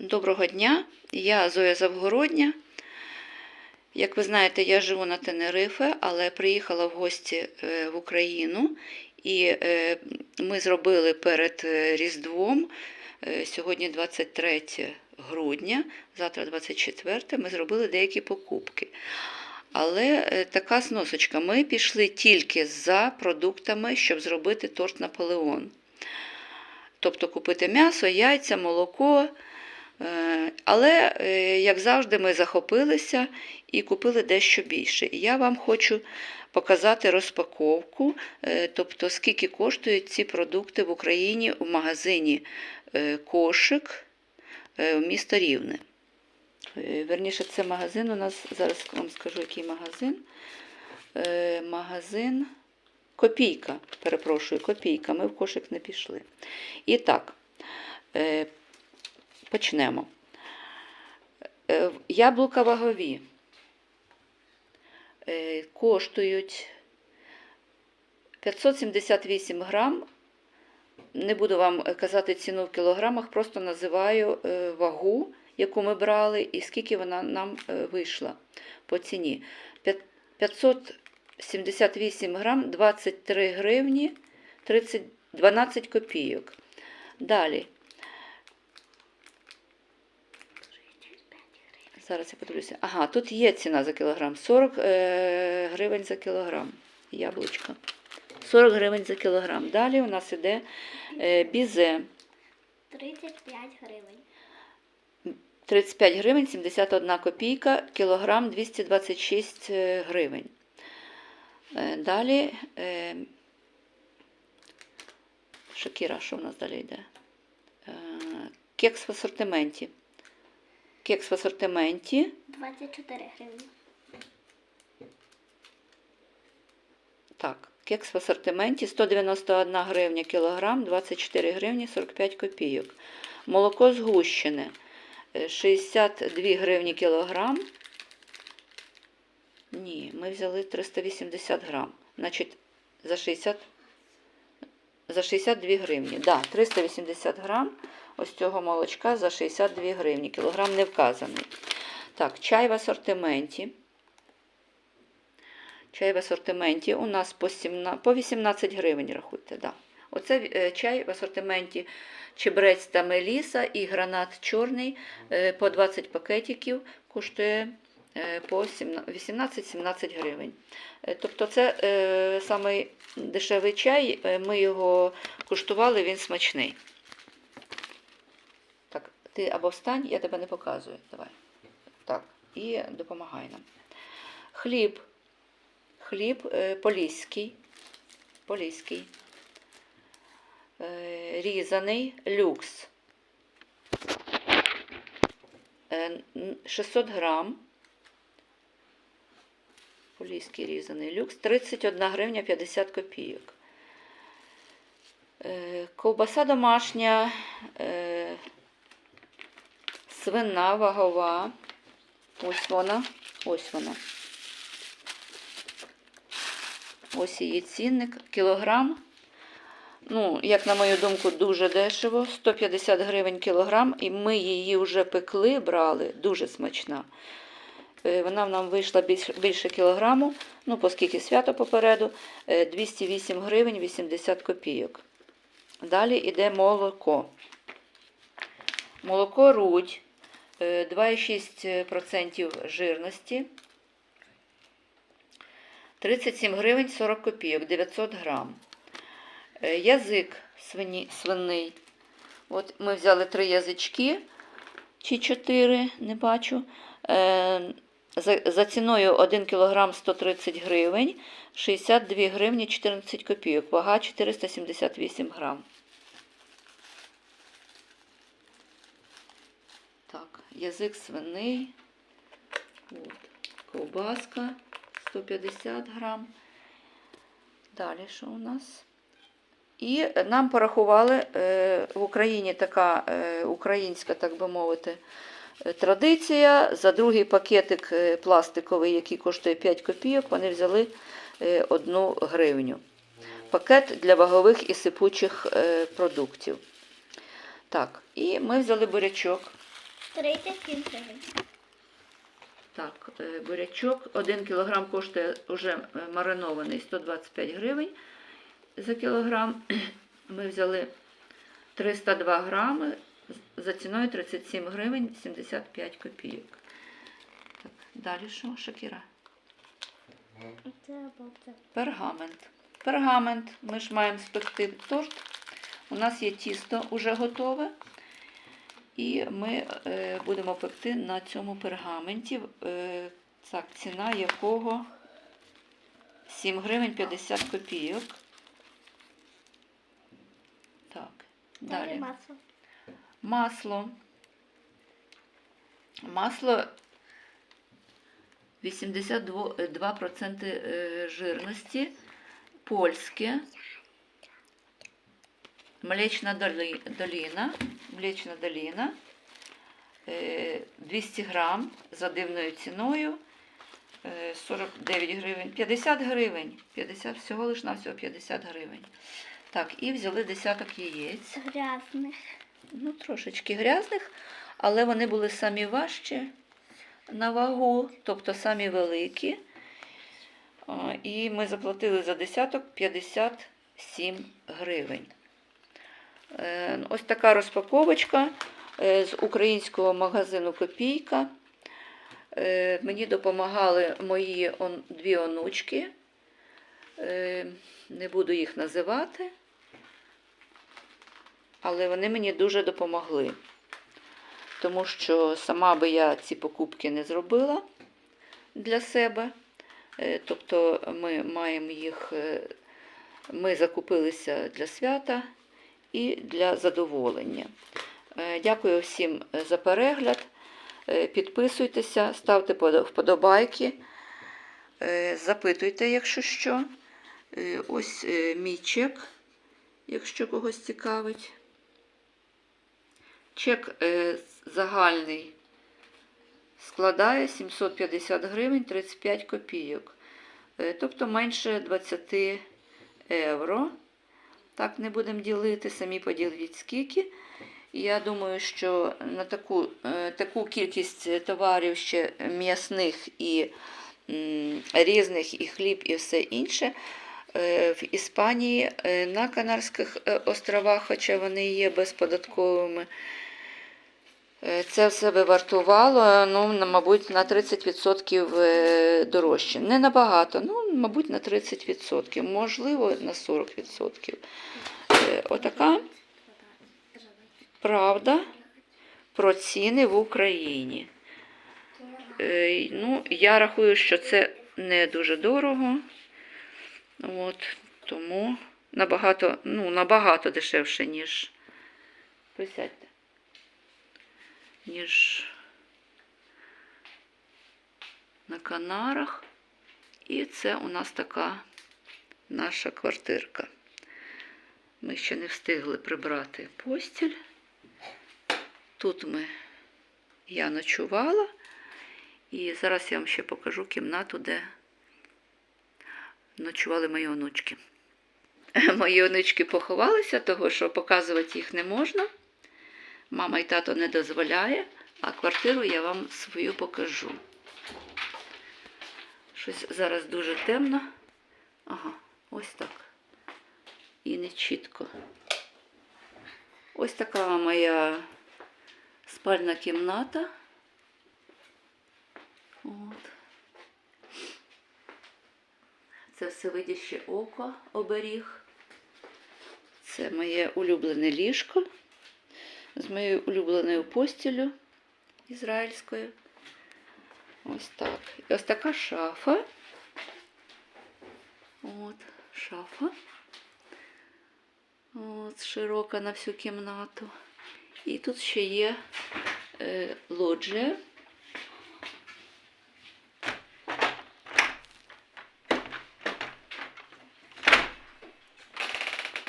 Доброго дня, я Зоя Завгородня. Як ви знаєте, я живу на Тенерифе, але приїхала в гості е, в Україну, і е, ми зробили перед е, Різдвом, сьогодні 23 грудня, завтра 24, ми зробили деякі покупки. Але така сносочка. Ми пішли тільки за продуктами, щоб зробити торт Наполеон. Тобто купити м'ясо, яйця, молоко. Е, Але, е, як завжди, ми захопилися і купили дещо більше. Я вам хочу показати розпаковку, е, тобто скільки коштують ці продукти в Україні в магазині Кошик в місто Рівне. Верніше, це магазин у нас, зараз вам скажу, який магазин. Магазин Копійка, перепрошую, копійка. Ми в кошик не пішли. І так, почнемо. Е, Яблука вагові е, коштують 578 грам. Не буду вам казати ціну в кілограмах, просто називаю е, вагу, яку ми брали, і скільки вона нам вийшла по ціні. 578 грам, 23 гривні 30, 12 копійок. Далі. Зараз я подивлюся. Ага, тут є ціна за кілограм. 40 е, гривень за кілограм. Яблучко. 40 гривень за кілограм. Далі у нас іде е, бізе. 35 гривень. 35 гривень 71 копійка, кілограм 226 е, гривень. Е, Далі е, Шакіра, що в нас далі йде? Е, Кекс в асортименті. Кекс в асортименті 24 гривні. Так, кекс в асортименті 191 гривня кілограм, 24 гривні 45 копійок. Молоко згущене е, 62 гривні кілограм. Ні, ми взяли 380 грам. Значить, за 60 за 62 гривні. Да, 380 грам ось цього молочка за 62 гривні. Кілограм не вказаний. Так, чай в асортименті. Чай в асортименті у нас по 17, по 18 гривень, рахуйте. Да. Оце е, чай в асортименті чебрець та меліса і гранат чорний е, по 20 пакетиків коштує е, по 18-17 гривень. Тобто це е, самий дешевий чай, ми його куштували, він смачний. Ти або встань, я тебе не показую. Давай. Так, і допомагай нам. Хліб. Хліб е, поліський. Поліський. Е, різаний люкс. Е, 600 грам. Поліський різаний люкс. 31 гривня 50 копійок. Е, ковбаса домашня. Е, свина вагова. Ось вона. Ось вона. Ось її цінник. Кілограм. Ну, як на мою думку, дуже дешево. 150 гривень кілограм. І ми її вже пекли, брали. Дуже смачна. Е, Вона нам вийшла більш- більше кілограму. Ну, оскільки свято попереду. Е, 208 гривень 80 копійок. Далі йде молоко. Молоко рудь. Е, 2,6% жирності. 37 гривень 40 копійок, 900 грам. Е, Язик свині, свиний. От ми взяли три язички, чи чотири, не бачу. Е, За, за ціною 1 кг 130 гривень, 62 гривні 14 копійок, вага 478 грам. Так, язик свиний. От, ковбаска 150 грам. Далі що у нас? І нам порахували е, в Україні така е, українська, так би мовити, е, традиція. За другий пакетик пластиковий, який коштує 5 копійок, вони взяли е, 1 гривню. Пакет для вагових і сипучих продуктів. Так, і ми взяли бурячок. 37 гривень. Так, е, бурячок 1 кг коштує вже е, маринований 125 гривень за кілограм. Ми взяли 302 грами за ціною 37 гривень 75 копійок. Так, далі що, Шакіра? Пергамент. Пергамент. Ми ж маємо спекти торт. У нас є тісто уже готове. І ми е, будемо пекти на цьому пергаменті. Е, так, ціна якого 7 гривень 50 копійок. Так, Далі далі. масло. Масло. Масло 82% е, жирності. Польське. Млечна долі- доліна. Млечна доліна. Е, 200 грам за дивною ціною. е, 49 гривень. 50 гривень. 50, всього лиш на всього 50 гривень. Так, і взяли десяток яєць. Грязних. Ну, трошечки грязних, але вони були самі важчі на вагу, тобто самі великі. І ми заплатили за десяток 57 гривень. Е, Ось така розпаковочка е, з українського магазину Копійка. Е, Мені допомагали мої дві онучки. Не буду їх називати але вони мені дуже допомогли. Тому що сама би я ці покупки не зробила для себе. Тобто ми маємо їх, ми закупилися для свята і для задоволення. Е, Дякую всім за перегляд. Е, Підписуйтеся, ставте вподобайки, е, запитуйте, якщо що. Е, Ось е, мій чек, якщо когось цікавить. Чек е, загальний складає 750 гривень 35 копійок. Е, тобто менше 20 євро. Так не будемо ділити, самі поділіть скільки. Я думаю, що на таку, е, таку кількість товарів ще м'ясних і м, різних, і хліб, і все інше. е, В Іспанії е, на Канарських островах, хоча вони є безподатковими, Це все би вартувало, ну, мабуть, на 30% е, дорожче. Не набагато, ну, мабуть, на 30%, можливо, на 40%. Е, Отака правда про ціни в Україні. Е, Ну, я рахую, що це не дуже дорого. От, тому набагато, ну, набагато дешевше, ніж. Присядьте ніж на Канарах. І це у нас така наша квартирка. Ми ще не встигли прибрати постіль. Тут ми я ночувала. І зараз я вам ще покажу кімнату, де ночували мої онучки. Мої онучки поховалися, того що показувати їх не можна. Мама і тато не дозволяє, а квартиру я вам свою покажу. Щось зараз дуже темно. Ага, ось так. І не чітко. Ось така моя спальна кімната. От. Це всевидяще око оберіг. Це моє улюблене ліжко моєю улюбленою постілю ізраїльською. Ось так. І ось така шафа. От, шафа. От, широка на всю кімнату. І тут ще є е, лоджія.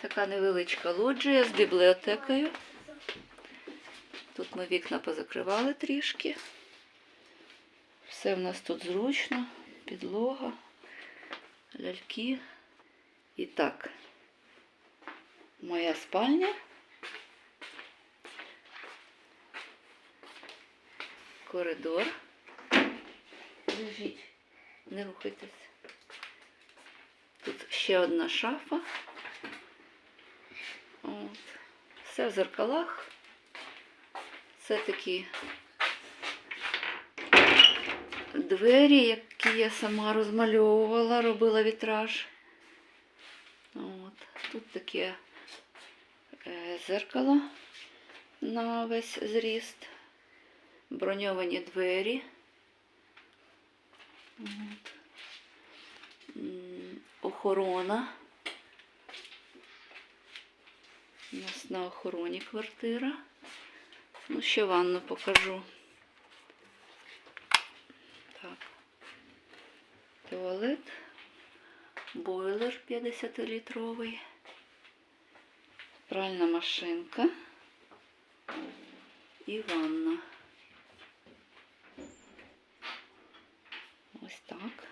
Така невеличка лоджія з бібліотекою. Ми вікна позакривали трішки. Все в нас тут зручно, підлога, ляльки. І так, моя спальня. коридор. Лежіть, не рухайтесь. Тут ще одна шафа. От. Все в зеркалах. Це такі двері, які я сама розмальовувала, робила вітраж. От. Тут таке е, зеркало на весь зріст, броньовані двері. От. Охорона. У нас на охороні квартира. Ну, ще ванну покажу. Так. Туалет. Бойлер 50-літровий. Пральна машинка. І ванна. Ось так.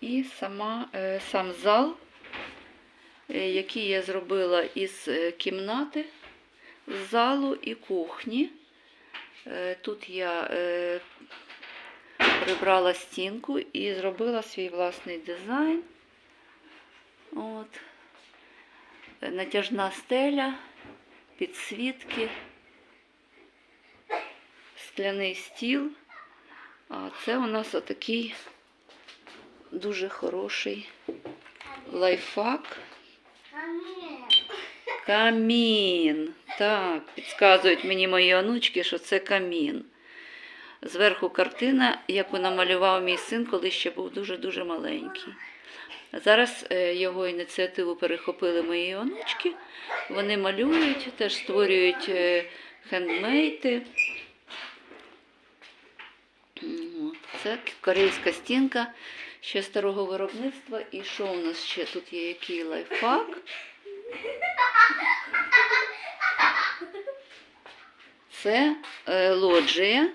І сама, е, сам зал, е, який я зробила із е, кімнати, залу і кухні. Е, Тут я е, прибрала стінку і зробила свій власний дизайн. От. Натяжна стеля, підсвітки, скляний стіл. А це у нас отакий дуже хороший лайфхак. Камін. Так, підказують мені мої онучки, що це камін. Зверху картина, яку намалював мій син, коли ще був дуже-дуже маленький. Зараз е, його ініціативу перехопили мої онучки. Вони малюють, теж створюють е, хендмейти. Це корейська стінка ще старого виробництва. І що у нас ще тут є який лайфхак? Це е, лоджія,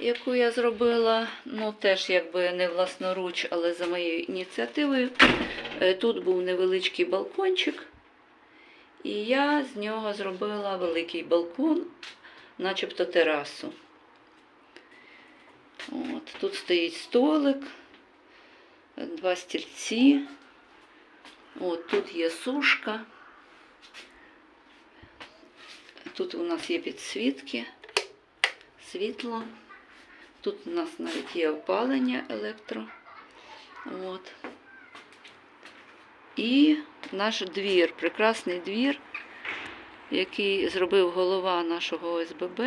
яку я зробила, ну теж якби не власноруч, але за моєю ініціативою. Е, Тут був невеличкий балкончик, і я з нього зробила великий балкон, начебто терасу. От, тут стоїть столик, два стільці. От, тут є сушка. Тут у нас є підсвітки, світло. Тут у нас навіть є опалення електро. От. І наш двір, прекрасний двір, який зробив голова нашого ОСББ,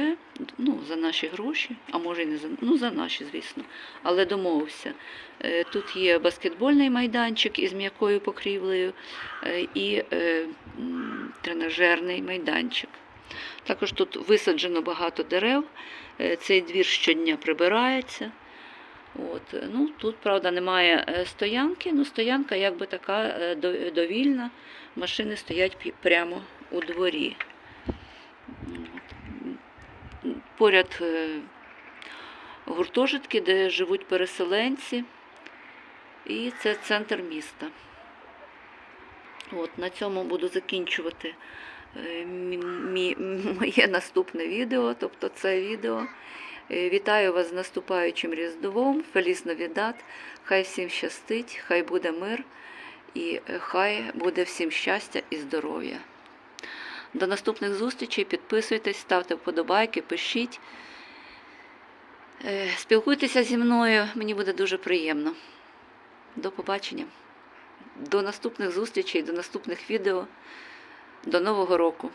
ну, за наші гроші, а може і не за, ну, за наші, звісно, але домовився. Е, Тут є баскетбольний майданчик із м'якою покрівлею е, і е, тренажерний майданчик. Також тут висаджено багато дерев. Цей двір щодня прибирається. От. Ну, тут, правда, немає стоянки, ну стоянка якби така довільна. Машини стоять прямо у дворі. Поряд е, гуртожитки, де живуть переселенці. І це центр міста. От, на цьому буду закінчувати е, моє наступне відео, тобто це відео. Е, Вітаю вас з наступаючим Різдвом, Феліс Навідат. Хай всім щастить, хай буде мир і хай буде всім щастя і здоров'я. До наступних зустрічей. Підписуйтесь, ставте вподобайки, пишіть. Е, Спілкуйтеся зі мною, мені буде дуже приємно. До побачення. До наступних зустрічей, до наступних відео. До Нового року.